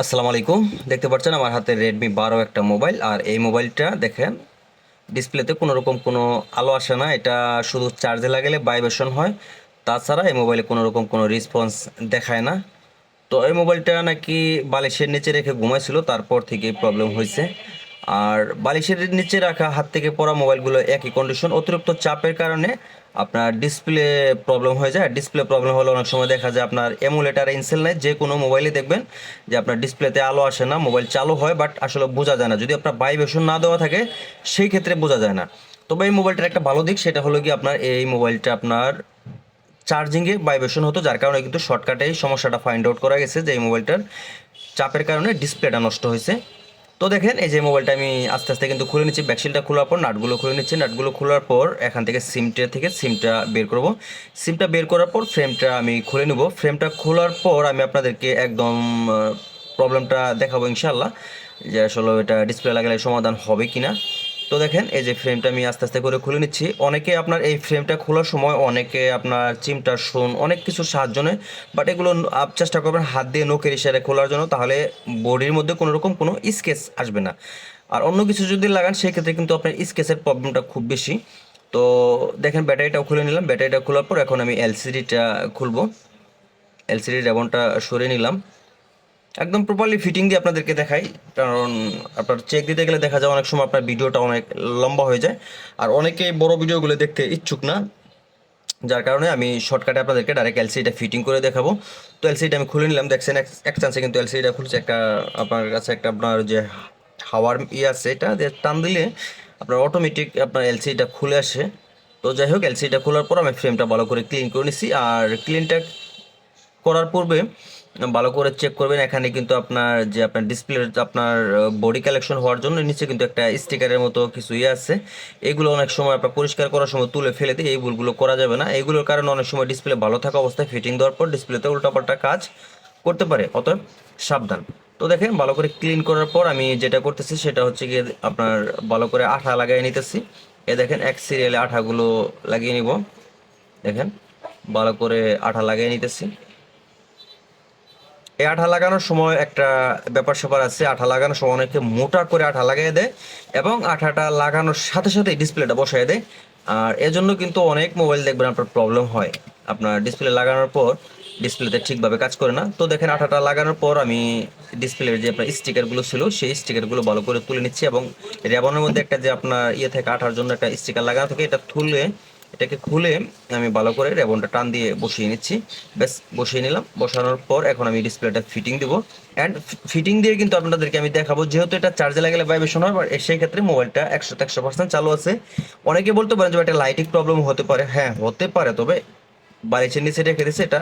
আসসালামু আলাইকুম। দেখতে পাচ্ছেন আমার হাতে রেডমি বারো একটা মোবাইল, আর এই মোবাইলটা দেখেন, ডিসপ্লেতে কোনো রকম কোনো আলো আসে না। এটা শুধু চার্জে লাগালে ভাইব্রেশন হয়, তাছাড়া এই মোবাইলে কোনো রকম কোনো রেসপন্স দেখায় না। তো এই মোবাইলটা নাকি বালিশের নিচে রেখে ঘুমাইছিল, তারপর থেকে প্রবলেম হয়েছে। আর বালিশের নিচে রাখা হাত থেকে পড়া মোবাইলগুলো একই কন্ডিশন অতিরিক্ত চাপের কারণে আপনার ডিসপ্লে প্রবলেম হয়ে যায়। ডিসপ্লে প্রবলেম হলে অনেক সময় দেখা যায় আপনার এমুলেটার ইনসেল নেই যে কোনো মোবাইলে দেখবেন যে আপনার ডিসপ্লেতে আলো আসে না মোবাইল চালু হয় বাট আসলে বোঝা যায় না। যদি আপনার ভাইব্রেশন না দেওয়া থাকে, সেই ক্ষেত্রে বোঝা যায় না। তবে এই মোবাইলটার একটা ভালো দিক, সেটা হলো কি আপনার এই মোবাইলটা আপনার চার্জিংয়ে ভাইব্রেশন হতো, যার কারণে কিন্তু শর্টকাটে এই সমস্যাটা ফাইন্ড আউট করা গেছে যে এই মোবাইলটার চাপের কারণে ডিসপ্লেটা নষ্ট হয়েছে। তো দেখেন, এই যে মোবাইলটা আমি আস্তে আস্তে কিন্তু খুলে নিচ্ছি। ব্যাকশিলটা খোলার পর নাটগুলো খুলে নিচ্ছি। নাটগুলো খোলার পর এখান থেকে সিমটা থেকে সিমটা বের করব। সিমটা বের করার পর ফ্রেমটা আমি খুলে নেব। ফ্রেমটা খোলার পর আমি আপনাদেরকে একদম প্রবলেমটা দেখাবো ইনশাল্লাহ যে আসলে এটা ডিসপ্লে লাগালে সমাধান হবে কি না তো দেখেন, এই যে ফ্রেমটা আমি আস্তে আস্তে করে খুলে নিচ্ছি। অনেকে আপনার এই ফ্রেমটা খোলার সময় অনেকে আপনার চিমটার শোন অনেক কিছু সাহায্য নেয় বাট এগুলো আপ চেষ্টা করবেন হাত দিয়ে নোকের ইশারে খোলার জন্য, তাহলে বডির মধ্যে কোনো রকম কোনো স্কেচ আসবে না। আর অন্য কিছু যদি লাগান, সেক্ষেত্রে কিন্তু আপনার স্কেচের প্রবলেমটা খুব বেশি। তো দেখেন, ব্যাটারিটাও খুলে নিলাম। ব্যাটারিটা খোলার পর এখন আমি এলসিডিটা খুলবো। এলসিডি রেবনটা সরে নিলাম। একদম প্রপারলি ফিটিং দিয়ে আপনাদেরকে দেখাই, কারণ আপনার চেক দিতে গেলে দেখা যায় অনেক সময় আপনার ভিডিওটা অনেক লম্বা হয়ে যায়। আর অনেকে বড় ভিডিওগুলো দেখতে ইচ্ছুক না, যার কারণে আমি শর্টকাটে আপনাদেরকে ডাইরেক্ট এলসিডিটা ফিটিং করে দেখাবো। তো এলসিডিটা আমি খুলে নিলাম, দেখছেন এক- চান্সে কিন্তু এলসিডিটা খুলছে। একটা আপনার কাছে একটা আপনার যে হাওয়ার ইয়ে আছে এটা টান দিলে আপনার অটোমেটিক আপনার এলসিডিটা খুলে আসে। তো যাই হোক এলসিডিটা খোলার পর আমি ফ্রেমটা ভালো করে ক্লিন করে নিছি। আর ক্লিনটা করার পূর্বে ভালো করে চেক করবেন। এখানে কিন্তু আপনার যে আপনার ডিসপ্লে আপনার বডি কালেকশন হওয়ার জন্য নিচে কিন্তু একটা স্টিকারের মতো কিছু ইয়ে আছে। এগুলো অনেক সময় আপনার পরিষ্কার করার সময় তুলে ফেলে দিই এই ভুলগুলো করা যাবে না। এইগুলোর কারণে অনেক সময় ডিসপ্লে ভালো থাকা অবস্থায় ফিটিং দেওয়ার পর ডিসপ্লেতে উল্টাপাল্টা কাজ করতে পারে। অতএব সাবধান। তো দেখেন, ভালো করে ক্লিন করার পর আমি যেটা করতেছি সেটা হচ্ছে গিয়ে আপনার ভালো করে আঠা লাগিয়ে নিতেছি। এ দেখেন, এক সিরিয়ালে আঠাগুলো লাগিয়ে নিব। দেখেন, ভালো করে আঠা লাগিয়ে নিতেছি। এই আঠা লাগানোর সময় একটা ব্যাপার স্যাপার আছে, আঠা লাগানোর সময় অনেকে মোটা করে আঠা লাগিয়ে দেয় এবং আঠাটা লাগানোর সাথে সাথে ডিসপ্লেটা বসায় দেয়। আর এজন্য কিন্তু অনেক মোবাইল দেখবেন আপনার প্রবলেম হয়। আপনার ডিসপ্লে লাগানোর পর ডিসপ্লেতে ঠিকভাবে কাজ করে না। তো দেখেন আঠাটা লাগানোর পর আমি ডিসপ্লের যে আপনার স্টিকারগুলো ছিল, সেই স্টিকারগুলো ভালো করে তুলে নিচ্ছি এবং রেবনের মধ্যে একটা যে আপনার ইয়ে থেকে আঠার জন্য একটা স্টিকার লাগানো থাকে, এটা তুলে এটাকে খুলে আমি ভালো করে রেবনটা টান দিয়ে বসিয়ে নিচ্ছি। ব্যাস, বসিয়ে নিলাম। বসানোর পর এখন আমি ডিসপ্লেটা ফিটিং দিব। অ্যান্ড ফিটিং দিয়ে কিন্তু আপনাদেরকে আমি দেখাবো, যেহেতু এটা চার্জে লাগালে ভাইব্রেশন হয় সেই ক্ষেত্রে মোবাইলটা একশো একশো পার্সেন্ট চালু আছে। অনেকে বলতে পারেন যে এটা লাইটিং প্রবলেম হতে পারে। হ্যাঁ হতে পারে, তবে বালিশের নিচে রেখে দিয়েছে, এটা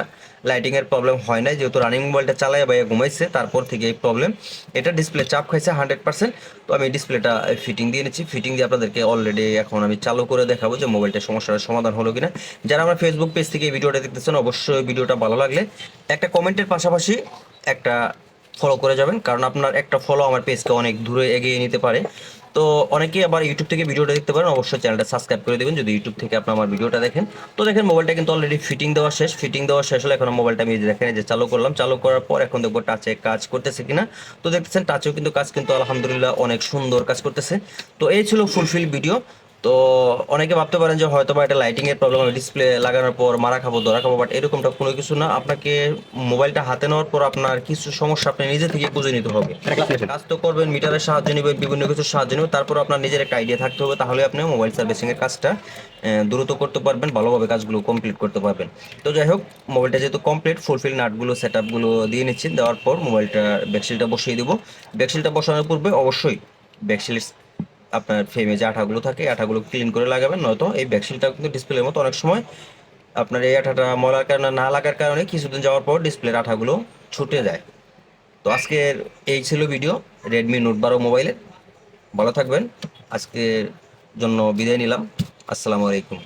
লাইটিং এর প্রবলেম হয় না যেহেতু রানিং মোবাইলটা চালায় বা ঘুমাইছে, তারপর থেকে এই প্রবলেম এটা ডিসপ্লে চাপ খাইছে হান্ড্রেড পার্সেন্ট তো আমি ডিসপ্লেটা ফিটিং দিয়ে নিচ্ছি। ফিটিং দিয়ে আপনাদেরকে অলরেডি এখন আমি চালু করে দেখাবো যে মোবাইলটার সমস্যার সমাধান হলো কিনা। যারা আমার ফেসবুক পেজ থেকে এই ভিডিওটা দেখতেছেন, অবশ্যই ভিডিওটা ভালো লাগলে একটা কমেন্টের পাশাপাশি একটা ফলো করে যাবেন, কারণ আপনার একটা ফলো আমার পেজকে অনেক দূরে এগিয়ে নিতে পারে। তো অনেকেই আবার ইউটিউব থেকে ভিডিওটা দেখতে পারেন, অবশ্যই চ্যানেলটা সাবস্ক্রাইব করে দেবেন। যদি ইউটিউব থেকে আপনার আমার ভিডিওটা দেখেন, তো দেখেন মোবাইলটা কিন্তু অলরেডি ফিটিং দেওয়া শেষ। ফিটিং দেওয়া শেষ হলে এখন মোবাইলটা আমি দেখেন যে চালু করলাম। চালু করার পর এখন দেখব টাচে কাজ করতেছে কিনা। তো দেখতেছেন টাচেও কিন্তু কাজ, কিন্তু আলহামদুলিল্লাহ অনেক সুন্দর কাজ করতেছে। তো এই ছিল ফুলফিল ভিডিও তো অনেকে ভাবতে পারেন যে হয়তো বা এটা লাইটিং এর প্রবলেম ডিসপ্লে লাগানোর পর মারা খাব ধরা খাব বাট এরকমটা কোনো কিছু না। আপনাকে মোবাইলটা হাতে নেওয়ার পর আপনার কিছু সমস্যা আপনি নিজে থেকে বুঝে নিতে হবে। কাজ তো করবেন মিটারের সাহায্য নেবেন বিভিন্ন কিছু সাহায্য নেবেন তারপর আপনার নিজের একটা আইডিয়া থাকতে হবে তাহলে আপনি মোবাইল সার্ভিসিং এর কাজটা দ্রুত করতে পারবেন ভালোভাবে কাজগুলো কমপ্লিট করতে পারবেন। তো যাই হোক মোবাইলটা যেহেতু কমপ্লিট ফুলফিল নাটগুলো সেট আপগুলো দিয়ে নিচ্ছি দেওয়ার পর মোবাইলটা ব্যাকসিলটা বসিয়ে দিব। ব্যাকসিলটা বসানোর পূর্বে অবশ্যই ব্যাকসিল আপনার ফ্রেমে যে আঠাগুলো থাকে আঠাগুলো ক্লিন করে লাগাবেন, নয়তো এই ভ্যাকসিনটা কিন্তু ডিসপ্লের মতো অনেক সময় আপনার এই আঠাটা মলার কারণে, না লাগার কারণে কিছুদিন যাওয়ার পর ডিসপ্লের আঠাগুলো ছুটে যায়। তো আজকের এই ছিল ভিডিও রেডমি নোট বারো মোবাইলের ভালো থাকবেন। আজকের জন্য বিদায় নিলাম। আসসালামু আলাইকুম।